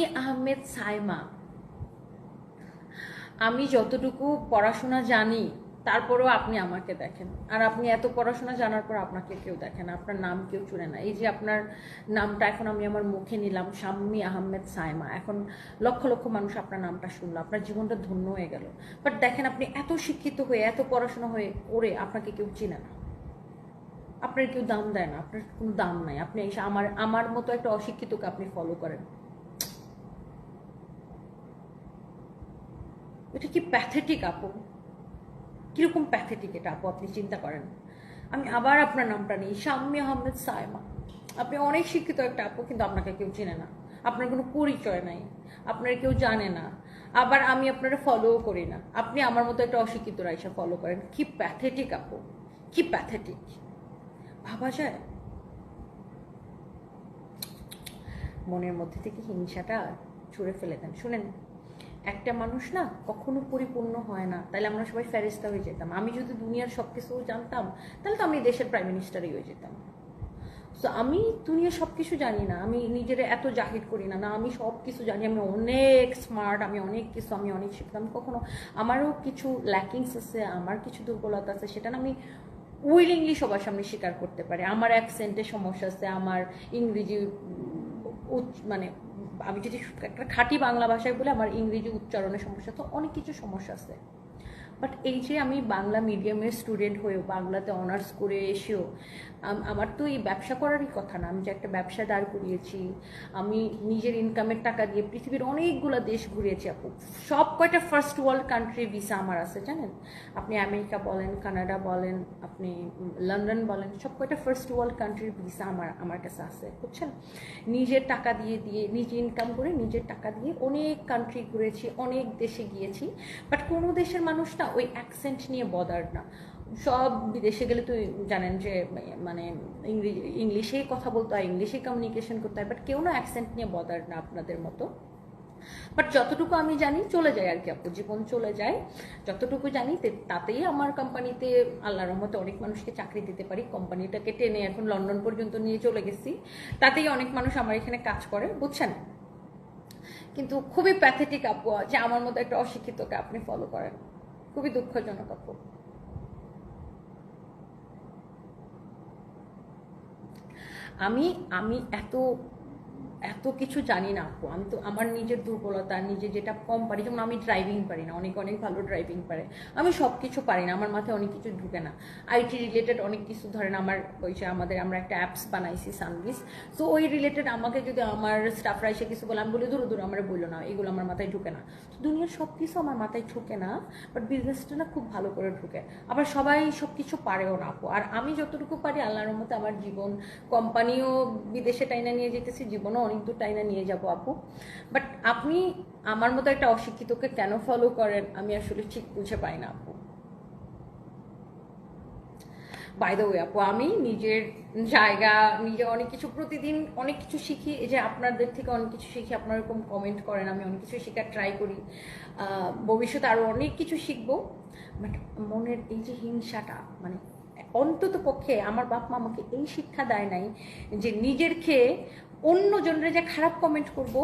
শাম্মী আহমেদ সাইমা। আমি যতটুকু পড়াশোনা জানি, তারপরেও আপনি আমাকে দেখেন। আর আপনি এত পড়াশোনা জানার পর আপনাকে কেউ দেখেন আপনার নাম কেউ চুনে না। এই যে আপনার নামটা এখন আমি আমার মুখে নিলাম, শাম্মী আহমেদ সাইমা। এখন লক্ষ লক্ষ মানুষ আপনার নামটা শুনলো, আপনার জীবনটা ধন্য হয়ে গেল। বাট দেখেন আপনি এত শিক্ষিত হয়ে, এত পড়াশোনা হয়ে করে আপনাকে কেউ চিনে না। আপনার কেউ দাম দেয় না, আপনার কোনো দাম নাই। আপনি আমার আমার মতো একটা অশিক্ষিতকে আপনি ফলো করেন। এটা কি প্যাথেটিক আপু? কীরকম প্যাথেটিক এটা আপু? আপনি চিন্তা করেন আমি আবার আপনার নামটা নিই, শাম্মী আহমেদ সায়মা। আপনি অনেক শিক্ষিত একটা আপু, কিন্তু আপনাকে কেউ চেনে না। আপনার কোনো পরিচয় নাই। আপনার কেউ জানে না। আবার আমি আপনারা ফলোও করি না। আপনি আমার মতো একটা অশিক্ষিত রাইসা ফলো করেন। কি প্যাথেটিক আপু? কি প্যাথেটিক ভাবা যায়? মনের মধ্যে থেকে হিংসাটা ছুঁড়ে ফেলে দেন। শুনেন একটা মানুষ না কখনো পরিপূর্ণ হয় না। তাহলে আমরা সবাই ফেরেস্তা হয়ে যেতাম। আমি যদি দুনিয়ার সব কিছু জানতাম তাহলে তো আমি দেশের প্রাইম মিনিস্টারই হয়ে যেতাম। তো আমি দুনিয়ার সব কিছু জানি না। আমি নিজের এত জাহির করি না। না, আমি সব কিছু জানি। আমি অনেক স্মার্ট আমি অনেক কিছু, আমি অনেক শিখতাম। কখনো, আমারও কিছু ল্যাকিংস আছে, আমার কিছু দুর্বলতা আছে, সেটা না আমি উইলিংলি সবার সামনে স্বীকার করতে পারি। আমার অ্যাকসেন্টের সমস্যা আছে, আমার ইংরেজি মানে আমি যদি একটা খাঁটি বাংলা ভাষায় বলে, আমার ইংরেজি উচ্চারণের সমস্যা, তো অনেক কিছু সমস্যা আছে। বাট এই যে আমি বাংলা মিডিয়ামের স্টুডেন্ট হয়েও, বাংলাতে অনার্স করে এসেও আমার তো এই ব্যবসা করারই কথা না। আমি যে একটা ব্যবসা দাঁড় করিয়েছি, আমি নিজের ইনকামের টাকা দিয়ে পৃথিবীর অনেকগুলো দেশ ঘুরিয়েছি আপু। সব কয়টা ফার্স্ট ওয়ার্ল্ড কান্ট্রি ভিসা আমার আছে, জানেন? আপনি আমেরিকা বলেন, কানাডা বলেন, আপনি লন্ডন বলেন, সব কয়টা ফার্স্ট ওয়ার্ল্ড কান্ট্রির ভিসা আমার আমার কাছে আছে, বুঝছেন? নিজের টাকা দিয়ে দিয়ে, নিজে ইনকাম করে নিজের টাকা দিয়ে অনেক কান্ট্রি ঘুরেছি, অনেক দেশে গিয়েছি। বাট কোনো দেশের মানুষ না ওই অ্যাকসেন্ট নিয়ে বদার না। সব বিদেশে গেলে তুই জানেন যে মানে ইংরেজি ইংলিশেই কথা বলতে হয় ইংলিশেই কমিউনিকেশন করতে হয় বাট কেউ না অ্যাকসেন্ট নিয়ে বদার না আপনাদের মতো। বাট যতটুকু আমি জানি, চলে যায় আর কি আপু, জীবন চলে যায়। যতটুকু জানি তাতেই আমার কোম্পানিতে আল্লাহর রহমতে অনেক মানুষকে চাকরি দিতে পারি। কোম্পানিটাকে টেনে এখন লন্ডন পর্যন্ত নিয়ে চলে গেছি। তাতেই অনেক মানুষ আমার এখানে কাজ করে, বুঝছেন? কিন্তু খুবই প্যাথেটিক আপু, যে আমার মতো একটা অশিক্ষিতকে আপনি ফলো করেন। খুবই দুঃখজনক আপু আমি আমি এত এত কিছু জানি না আপু। আমি তো আমার নিজের দুর্বলতা নিজে যেটা কম পারি, যেমন আমি ড্রাইভিং পারি না, অনেক অনেক ভালো ড্রাইভিং পারে। আমি সব কিছু পারি না, আমার মাথায় অনেক কিছু ঢুকে না। আইটি রিলেটেড অনেক কিছু, ধরেন আমার ওই যে আমাদের, আমরা একটা অ্যাপস বানাইছি সানভিস সো ওই রিলেটেড আমাকে যদি আমার স্টাফরা এসে কিছু বলে, আমি বলি, দূর দূর, আমার বলল না, এগুলো আমার মাথায় ঢুকে না। তো দুনিয়ার সব কিছু আমার মাথায় ঢুকে না বাট বিজনেসটা না খুব ভালো করে ঢুকে। আবার সবাই সব কিছু পারেও না আপু। আর আমি যতটুকু পারি, আল্লাহর মতো আমার জীবন কোম্পানিও বিদেশে টাইনা নিয়ে যেতেছি, জীবনও অনেক দূর টাইনা নিয়ে যাব আপু। বাট আপনি আমার মতো একটা অশিক্ষিতকে কেন ফলো করেন, আমি আসলে ঠিক বুঝে পাই না আপু। বাই দ্য ওয়ে আপু, আমি নিজের জায়গা, নিজে অনেক কিছু প্রতিদিন অনেক কিছু শিখি যে আপনাদের থেকে অনেক কিছু শিখি, আপনারা এরকম কমেন্ট করেন, আমি অনেক কিছু শেখার ট্রাই করি। ভবিষ্যতে আরও অনেক কিছু শিখব। বাট মনের এই যে হিংসাটা মানে অন্তত পক্ষে আমার বাপ মা আমাকে এই শিক্ষা দেয় নাই যে নিজের খেয়ে অন্যজনের যে খারাপ কমেন্ট করব,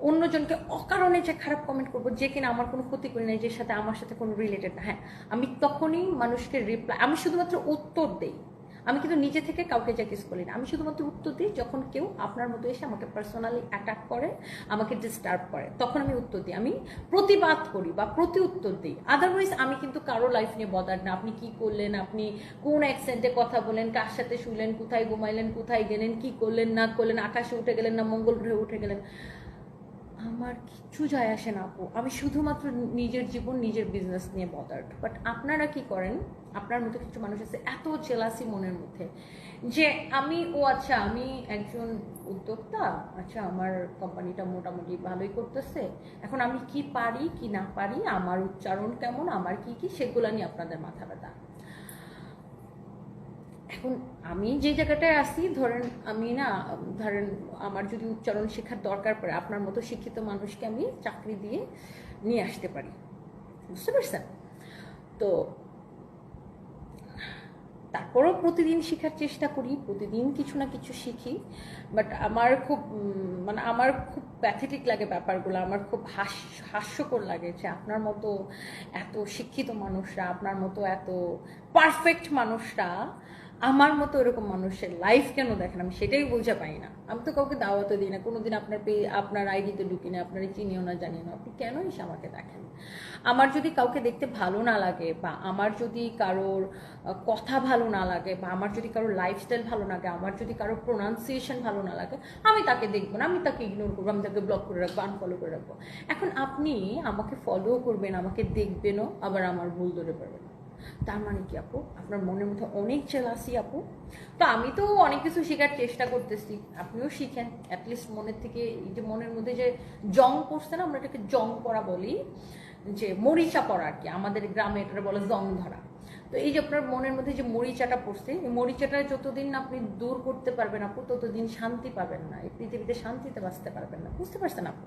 অন্যজনকে অকারণে যে খারাপ কমেন্ট করব, যে কিনা আমার কোনো ক্ষতি করি নাই, যে সাথে আমার সাথে কোনো রিলেটেড না। হ্যাঁ আমি তখনই মানুষকে রিপ্লাই আমি শুধুমাত্র উত্তর দেই। আমি কিন্তু নিজে থেকে কাউকে জ্যাকিস করি না। আমি শুধুমাত্র উত্তর দিই যখন কেউ আপনার মতো এসে আমাকে পার্সোনালি অ্যাটাক করে, আমাকে ডিস্টার্ব করে। তখন আমি উত্তর দিই। আমি প্রতিবাদ করি বা প্রতি উত্তর দিই। আদারওয়াইজ আমি কিন্তু কারও লাইফ নিয়ে বদার না। আপনি কি করলেন? আপনি কোন অ্যাক্সেন্টে কথা বলেন? কার সাথে শুলেন? কোথায় ঘুমাইলেন? কোথায় গেলেন? কি করলেন? না করলেন? আকাশে উঠে গেলেন না মঙ্গল গ্রহে উঠে গেলেন? আমার কিচ্ছু যায় আসে না আপু। আমি শুধুমাত্র নিজের জীবন, নিজের বিজনেস নিয়ে বদার্ড বাট আপনারা কি করেন? আপনার মতো কিছু মানুষ আছে, এত জেলাসি মনের মধ্যে যে আমি, ও আচ্ছা আমি একজন উদ্যোক্তা আচ্ছা আমার কোম্পানিটা মোটামুটি ভালোই করতেছে। এখন আমি কি পারি, কি না পারি, আমার উচ্চারণ কেমন, আমার কি কি, সেগুলো নিয়ে আপনাদের মাথা ব্যথা। এখন আমি যে জায়গাটায় আসি ধরেন আমি না, ধরেন আমার যদি উচ্চারণ শেখার দরকার পড়ে, আপনার মতো শিক্ষিত মানুষকে আমি চাকরি দিয়ে নিয়ে আসতে পারি। বুঝতে পারছেন? তো তারপরও প্রতিদিন শেখার চেষ্টা করি, প্রতিদিন কিছু না কিছু শিখি বাট আমার খুব মানে আমার খুব প্যাথেটিক লাগে ব্যাপারগুলো, আমার খুব হাস, হাস্যকর লাগে যে আপনার মতো এত শিক্ষিত মানুষরা, আপনার মতো এত পারফেক্ট মানুষরা আমার মতো এরকম মানুষের লাইফ কেন দেখেন? আমি সেটাই বুঝে পাই না। আমি তো কাউকে দাওয়াতও দিই না। কোনোদিন আপনার পে আপনার আইডিতে ঢুকি না, আপনার চিনিও না, জানিও না। আপনি কেন এসে আমাকে দেখেন? আমার যদি কাউকে দেখতে ভালো না লাগে বা আমার যদি কারোর কথা ভালো না লাগে বা আমার যদি কারোর লাইফস্টাইল ভালো লাগে, আমার যদি কারোর প্রোনাউন্সিয়েশন ভালো না লাগে, আমি তাকে দেখব না। আমি তাকে ইগনোর করব, আমি তাকে ব্লক করে রাখব আনফলো করে রাখব। এখন আপনি আমাকে ফলো করবেন, আমাকে দেখবেনও, আবার আমার ভুল ধরে পারবেন তার মানে কি আপু? আপনার মনের মধ্যে অনেক জেলাসি আপু। তো আমি তো অনেক কিছু শেখার চেষ্টা করতেছি। আপনিও শিখেন। অ্যাটলিস্ট মনের থেকে এই যে মনের মধ্যে যে জং পড়ছে না, আমরা এটাকে জং পড়া বলি। যে মরিচা পড়া আর কি, আমাদের গ্রামে এটা বলে জং ধরা। তো এই যে আপনার মনের মধ্যে যে মরিচাটা পড়ছে, এই মরিচাটা যতদিন আপনি দূর করতে পারবেন আপু, ততদিন শান্তি পাবেন না। এই পৃথিবীতে শান্তিতে বাঁচতে পারবেন না। বুঝতে পারছেন আপু?